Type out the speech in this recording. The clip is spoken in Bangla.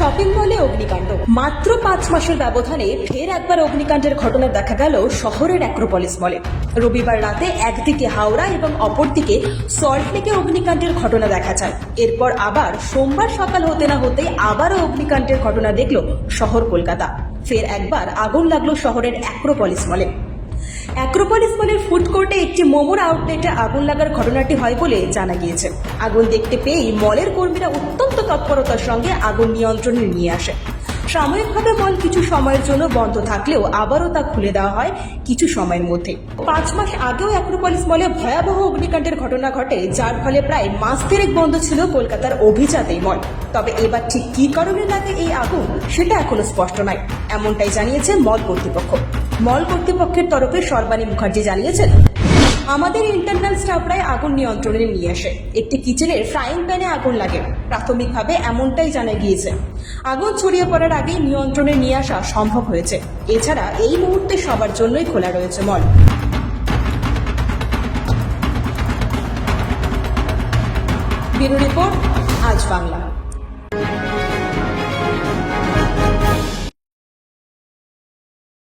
শপিং মলে অগ্নিকাণ্ড। মাত্র পাঁচ মাসের ব্যবধানে ফের একবার অগ্নিকাণ্ডের ঘটনা দেখা গেল শহরের অ্যাক্রোপলিস মলে। রবিবার রাতে একদিকে হাওড়া এবং অপরদিকে সল্টলেকে অগ্নিকাণ্ডের ঘটনা দেখা যায়। এরপর আবার সোমবার সকাল হতে না হতে আবারও অগ্নিকাণ্ডের ঘটনা দেখল শহর কলকাতা। ফের একবার আগুন লাগল শহরের অ্যাক্রোপলিস মলে। অ্যাক্রোপলিস মলের ফুড কোর্টে একটি মোমোর আউটলেটে আগুন লাগার ঘটনাটি হয় বলে জানা গিয়েছে। আগুন দেখতে পেয়েই মলের কর্মীরা অত্যন্ত তৎপরতার সঙ্গে আগুন নিয়ন্ত্রণে নিয়ে আসে। সাময়িকভাবে মল কিছু সময়ের জন্য বন্ধ থাকলেও আবারও তা খুলে দেওয়া হয় কিছু সময়ের মধ্যে। পাঁচ মাস আগেও অ্যাক্রোপলিস মলে ভয়াবহ অগ্নিকাণ্ডের ঘটনা ঘটে, যার ফলে প্রায় মাস দেড়েক বন্ধ ছিল কলকাতার অভিজাত এই মল। তবে এবার ঠিক কী কারণে লাগে এই আগুন, সেটা এখনও স্পষ্ট নয়। এমনটাই জানিয়েছে মল কর্তৃপক্ষ। মল কর্তৃপক্ষের তরফে সর্বাণী মুখার্জি জানিয়েছেন, আমাদের ইন্টারনাল স্টাফরাই আগুন নিয়ন্ত্রণে নিয়ে আসে। একটি কিচেনের ফ্রাইং প্যানে আগুন লাগে। প্রাথমিকভাবে এমনটাই জানা গিয়েছে। আগুন ছড়িয়ে পড়ার আগেই নিয়ন্ত্রণে নিয়ে আসা সম্ভব হয়েছে। এছাড়া এই মুহূর্তে সবার জন্যই খোলা রয়েছে মল। ব্যুরো রিপোর্ট, আজ বাংলা।